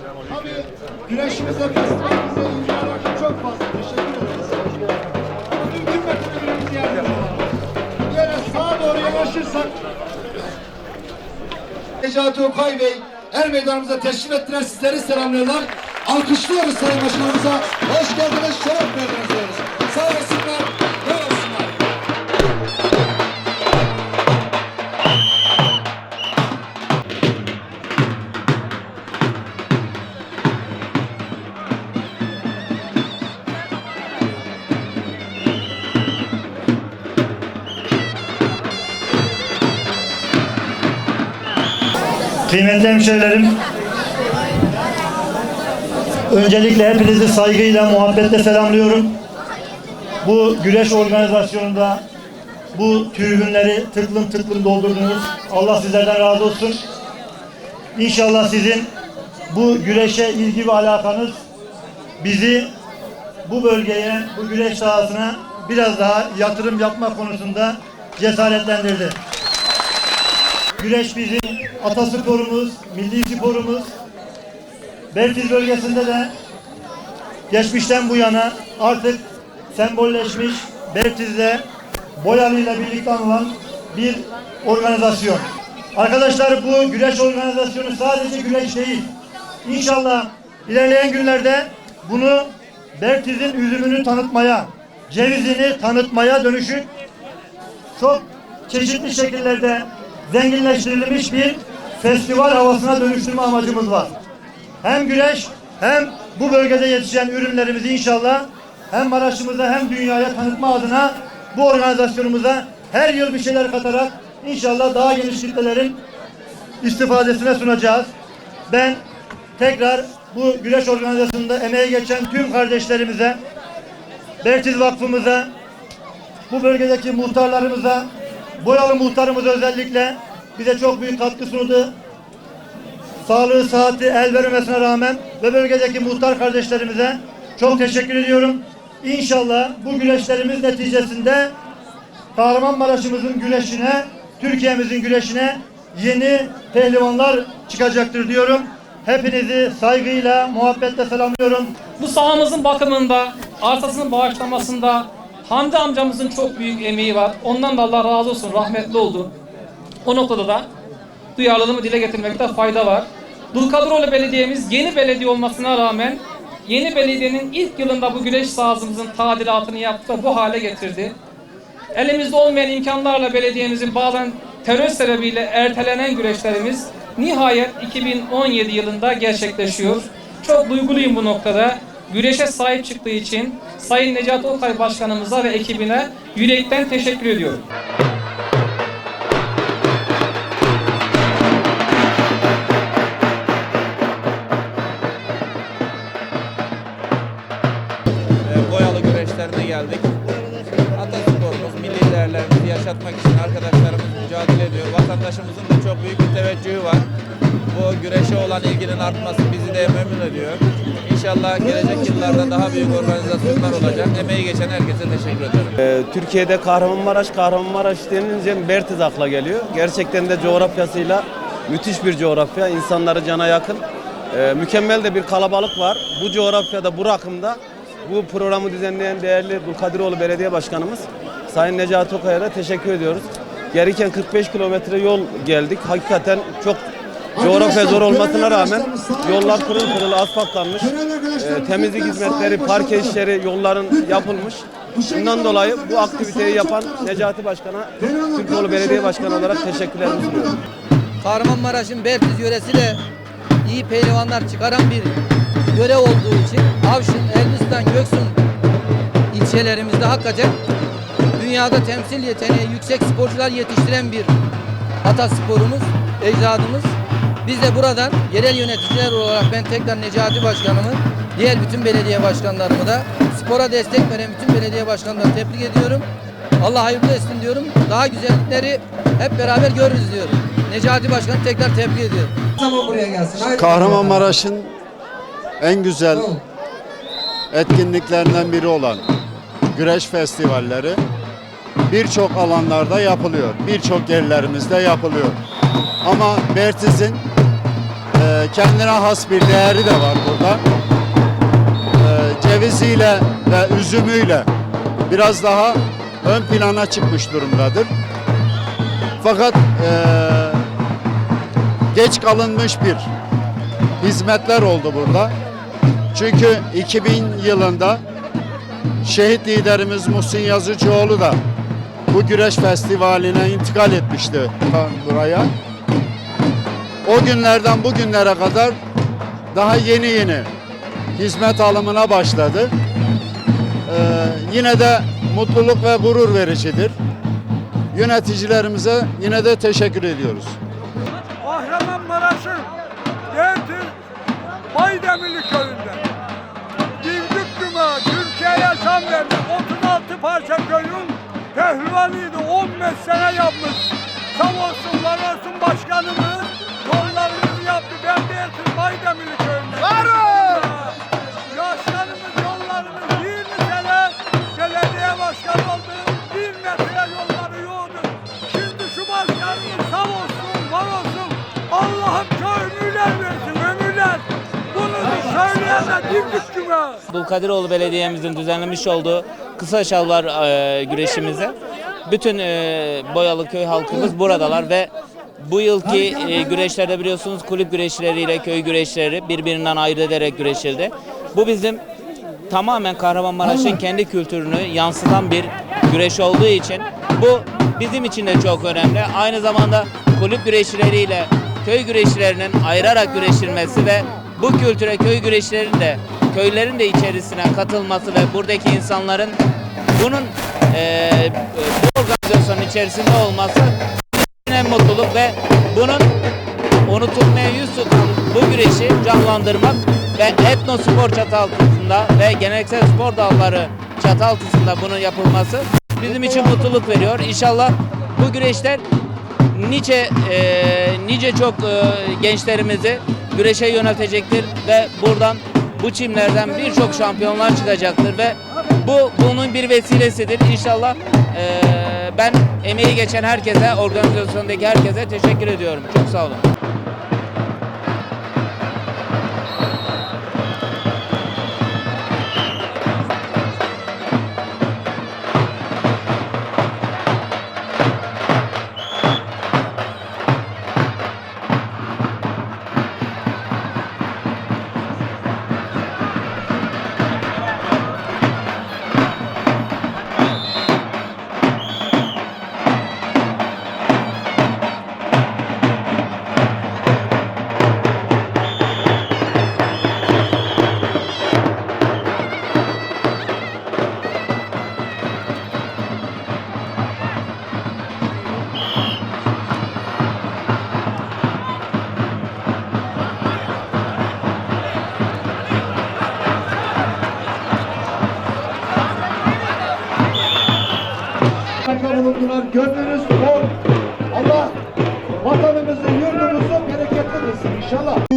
Tabii güreşimize, festivalimize ilgi alaka çok fazla. Teşekkür ederiz. Mümkün bize yardımcı. Yine sağa doğru yanaşırsak Necati Okay Bey her meydanımıza teşrif ettiler. Sizleri selamlıyorlar. Alkışlıyoruz Sayın Başkanımıza. Hoş geldiniz, şeref verdiniz Kıymetli hemşehrilerim, öncelikle hepinizi saygıyla, muhabbetle selamlıyorum. Bu güreş organizasyonunda bu tribünleri tıklım tıklım doldurdunuz. Allah sizlerden razı olsun. İnşallah sizin bu güreşe ilgi ve alakanız bizi bu bölgeye, bu güreş sahasına biraz daha yatırım yapma konusunda cesaretlendirdi. Güreş bizim atasporumuz, milli sporumuz. Beltiz bölgesinde de geçmişten bu yana artık sembolleşmiş Beltiz'de Boyalı ile birlikte anılan bir organizasyon. Arkadaşlar bu güreş organizasyonu sadece güreş değil. İnşallah ilerleyen günlerde bunu Beltiz'in üzümünü tanıtmaya, cevizini tanıtmaya dönüşük çok çeşitli şekillerde zenginleştirilmiş bir festival havasına dönüştürme amacımız var. Hem güreş hem bu bölgede yetişen ürünlerimizi inşallah hem Maraş'ımıza hem dünyaya tanıtma adına bu organizasyonumuza her yıl bir şeyler katarak inşallah daha geniş kitlelerin istifadesine sunacağız. Ben tekrar bu güreş organizasyonunda emeği geçen tüm kardeşlerimize, Bertiz Vakfımıza, bu bölgedeki muhtarlarımıza, Boyalı muhtarımız özellikle bize çok büyük katkı sundu. Sağlığı, sıhhati el vermesine rağmen ve bölgedeki muhtar kardeşlerimize çok teşekkür ediyorum. İnşallah bu güreşlerimiz neticesinde Kahramanmaraş'ımızın güreşine, Türkiye'mizin güreşine yeni pehlivanlar çıkacaktır diyorum. Hepinizi saygıyla, muhabbetle selamlıyorum. Bu sahamızın bakımında, arsasının bağışlamasında Hamdi amcamızın çok büyük emeği var. Ondan da Allah razı olsun, rahmetli oldu. O noktada da duyarlılığımı dile getirmekte fayda var. Dulkadiroğlu Belediye'miz yeni belediye olmasına rağmen yeni belediyenin ilk yılında bu güreş sahasımızın tadilatını yaptı bu hale getirdi. Elimizde olmayan imkanlarla belediyemizin bazen terör sebebiyle ertelenen güreşlerimiz nihayet 2017 yılında gerçekleşiyor. Çok duyguluyum bu noktada. Güreşe sahip çıktığı için Sayın Necati Okay Başkanımıza ve ekibine yürekten teşekkür ediyorum. e, boyalı güreşlerine geldik. Atasporumuz, milli değerlerimizi yaşatmak için arkadaşlarımız mücadele ediyor. Vatandaşımızın da çok büyük bir teveccühü var. Bu güreşe olan ilginin artması bizi de memnun ediyor. İnşallah gelecek yıllarda daha büyük organizasyonlar olacak. Emeği geçen herkese teşekkür ederim. Ee, Türkiye'de Kahramanmaraş, Kahramanmaraş denince Bertiz akla geliyor. Gerçekten de coğrafyasıyla müthiş bir coğrafya. İnsanları cana yakın. Ee, mükemmel de bir kalabalık var. Bu coğrafyada, bu rakımda bu programı düzenleyen değerli Dulkadiroğlu Belediye Başkanımız Sayın Necati Okay'a da teşekkür ediyoruz. Gereken 45 kilometre yol geldik. Hakikaten çok coğrafya zor olmasına rağmen yollar pırıl pırıl asfaltlanmış. Ee, temizlik hizmetleri, parke işleri, yolların yapılmış. Bundan dolayı bu aktiviteyi yapan Necati Başkan'a, Türkoğlu Belediye Başkanı olarak teşekkürlerimi sunuyorum. Kahramanmaraş'ın Bertiz yöresi de iyi pehlivanlar çıkaran bir yöre olduğu için Avşin, Elbistan, Göksun ilçelerimizde hakikaten dünyada temsil yeteneği yüksek sporcular yetiştiren bir atasporumuz, ecdadımız. Biz de buradan yerel yöneticiler olarak ben tekrar Necati Başkanımı, diğer bütün belediye başkanlarımı da spora destek veren bütün belediye başkanlarını tebrik ediyorum. Allah hayırlı etsin diyorum. Daha güzellikleri hep beraber görürüz diyorum. Necati Başkanı tekrar tebrik ediyorum. Zaman buraya gelsin. Haydi. Kahramanmaraş'ın en güzel etkinliklerinden biri olan güreş festivalleri birçok alanlarda yapılıyor. Birçok yerlerimizde yapılıyor. Ama Bertiz'in e, kendine has bir değeri de var burada. E, ceviziyle ve üzümüyle biraz daha ön plana çıkmış durumdadır. Fakat e, geç kalınmış bir hizmetler oldu burada. Çünkü 2000 yılında şehit liderimiz Muhsin Yazıcıoğlu da bu güreş festivaline intikal etmişti buraya. O günlerden bugünlere kadar daha yeni yeni hizmet alımına başladı. Ee, yine de mutluluk ve gurur vericidir. Yöneticilerimize yine de teşekkür ediyoruz. Kahramanmaraş'ın Dertir Baydemirli köyünde Divdik Cuma Türkiye'ye şan verdi 36 parça köyün pehlivanıydı 15 sene yapmış Sağ olsun var olsun başkanımız başkanımız sağ olsun var olsun. Allah'ım ömürler versin ömürler Bunu söyleyene dimdik cuma Abdülkadiroğlu Belediye'mizin düzenlemiş olduğu kısa şalvar e, güreşimize bütün e, Boyalı köy halkımız buradalar ve bu yılki e, güreşlerde biliyorsunuz kulüp güreşleriyle köy güreşleri birbirinden ayrı ederek güreşildi. Bu bizim tamamen Kahramanmaraş'ın kendi kültürünü yansıtan bir güreş olduğu için bu bizim için de çok önemli. Aynı zamanda kulüp güreşleriyle köy güreşlerinin ayırarak güreşilmesi ve bu kültüre köy güreşlerinin de köylerin de içerisine katılması ve buradaki insanların bunun eee, bu organizasyonun içerisinde olması en mutluluk ve bunun unutulmaya yüz tutan bu güreşi canlandırmak ve etno spor çatı altında ve geleneksel spor dalları çatı altında bunun yapılması bizim için mutluluk veriyor. İnşallah bu güreşler nice e, nice çok e, gençlerimizi güreşe yöneltecektir ve buradan bu çimlerden birçok şampiyonlar çıkacaktır ve bu bunun bir vesilesidir. İnşallah e, ben emeği geçen herkese, organizasyondaki herkese teşekkür ediyorum. Çok sağ olun. Bakanı buldular. Gönlünüz bol. Allah vatanımızı, yurdumuzu bereketli kılsın inşallah.